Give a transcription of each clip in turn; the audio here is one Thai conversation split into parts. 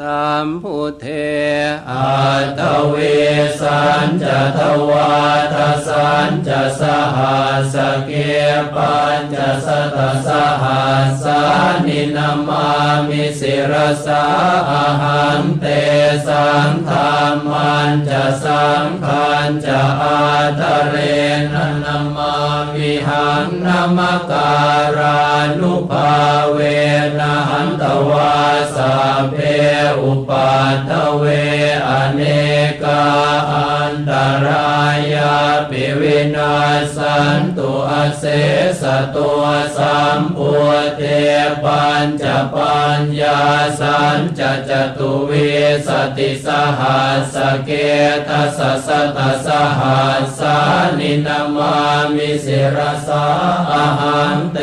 สัมพุทเทอัตเวสันจะทวาทสันจะสหัสเกปัญจะสตสหัสานินามามิสิรสาอาหันเตสังธรรมันจะสังขันจะอาทะเรนนามามิหังนามการานุภา เพอุปัตถเวอเนกาอันตรายาปิวินาสันตุอเสสตัวสัมปุเทปัญจปัญญาสันจจตุวิสติสหัสเกทัสสะตสหัสสานินามามิสิรสาอาหันเต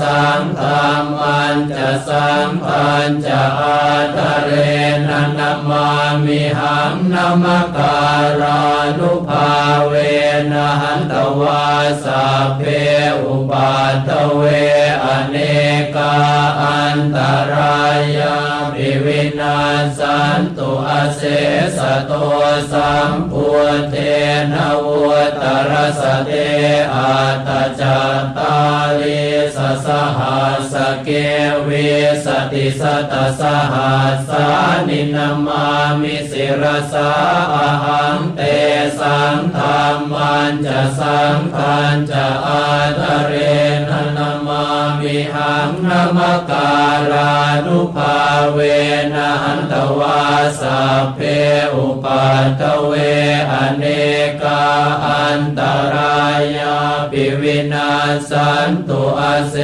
สังธรรมั นจะสังพันจะอาทะเรนันามามิหังนามการานุภาเวนะหันตวาสาเพอุปัตถเวอเนกาอันตรายาปิวินาสันตุอเสสะโตสัมพุเทนวุตรสเตอาตจัตต สหัสเกวิสติสตสหัสานินามามิสิรสาอาหังเตสังธรรมันจะสังขันจะอาทะเรนนามามิหังนามการานุภาเวนะหันตวาสาเพอุปัตเวอเนกาอันตา ปิวินาสันตุอาเส